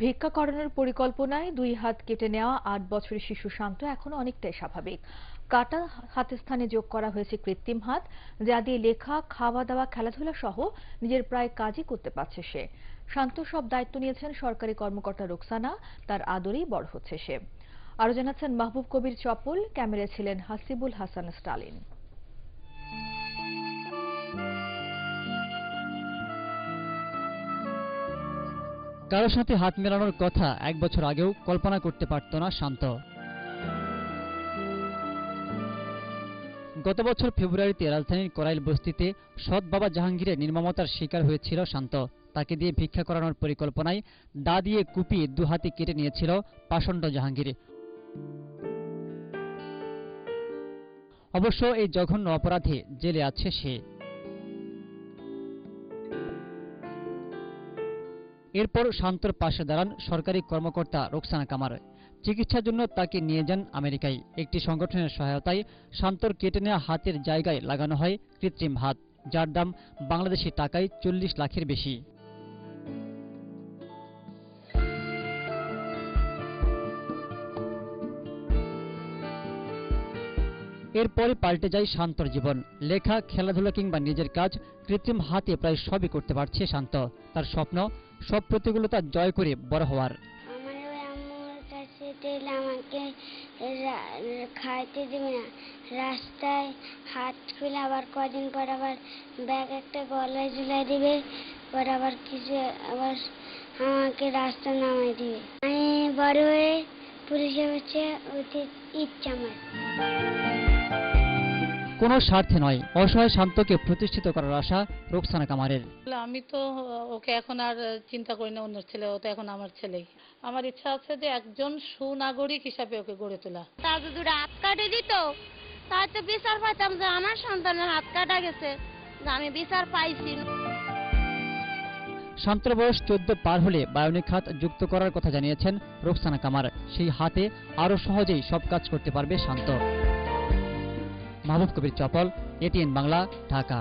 ভিক্ষা করানোর পরিকল্পনায় দুই হাত কেটে নেওয়া আট বছরের শিশু শান্ত এখনও অনেকটাই স্বাভাবিক। কাটা হাতের স্থানে যোগ করা হয়েছে কৃত্রিম হাত, যা দিয়ে লেখা খাওয়া দাওয়া খেলাধুলা সহ নিজের প্রায় কাজই করতে পারছে সে। শান্ত সব দায়িত্ব নিয়েছেন সরকারি কর্মকর্তা রোকসানা, তার আদরেই বড় হচ্ছে সে। আরও জানাচ্ছেন মাহবুব কবির চপল ক্যামেরায় ছিলেন হাসিবুল হাসান স্টালিন। কারও সাথে হাত মেলানোর কথা এক বছর আগেও কল্পনা করতে পারত না শান্ত। গত বছর ফেব্রুয়ারিতে রাজধানীর করাইল বস্তিতে সৎ বাবা জাহাঙ্গীরের নির্মমতার শিকার হয়েছিল শান্ত। তাকে দিয়ে ভিক্ষা করানোর পরিকল্পনায় দা দিয়ে কুপিয়ে দু হাতে কেটে নিয়েছিল পাষণ্ড জাহাঙ্গীর। অবশ্য এই জঘন্য অপরাধে জেলে আছে সে। এরপর শান্তর পাশে দাঁড়ান সরকারি কর্মকর্তা রোকসানা কামার। চিকিৎসার জন্য তাকে নিয়ে যান আমেরিকায়। একটি সংগঠনের সহায়তায় শান্তর কেটে নেওয়া হাতের জায়গায় লাগানো হয় কৃত্রিম হাত, যার দাম বাংলাদেশি টাকায় চল্লিশ লাখের বেশি। এরপরে পাল্টে যায় শান্তর জীবন। লেখা, খেলাধুলা কিংবা নিজের কাজ কৃত্রিম হাতে প্রায় সবই করতে পারছে শান্ত। তার স্বপ্ন, সব প্রতিকূলতা জয় করে বড় হওয়ার। আমাকে খাইতে দিবে না। রাস্তায় হাত খুলে আবার কদিন পর আবার ব্যাগ একটা গলায় ঝুলাই দিবে, পর আবার কিছু আবার আমাকে রাস্তা নামাই দিবে। আমি বড় হয়ে পুলিশে হচ্ছে ইচ্ছা আমার। কোনো স্বার্থে নয় অসহায় শান্তকে প্রতিষ্ঠিত করার আশা রোকসানা কামারের। আমি তো ওকে এখন আর চিন্তা করি না অন্য ছেলে ও তো এখন আমার ছেলেই। আমার ইচ্ছা আছে যে একজন সুনাগরিক হিসাবে ওকে গড়ে তোলা। তা যদি হাত কাটে দিত তাই তো বিচার পাইতাম যে আমার সন্তানের হাত কাটা গেছে আমি বিচার পাইছি। শান্তর বয়স চোদ্দ পার হলে বায়োনিক হাত যুক্ত করার কথা জানিয়েছেন রোকসানা কামার। সেই হাতে আরও সহজেই সব কাজ করতে পারবে শান্ত। মাহবুব কবির চপল এটিএন বাংলা ঢাকা।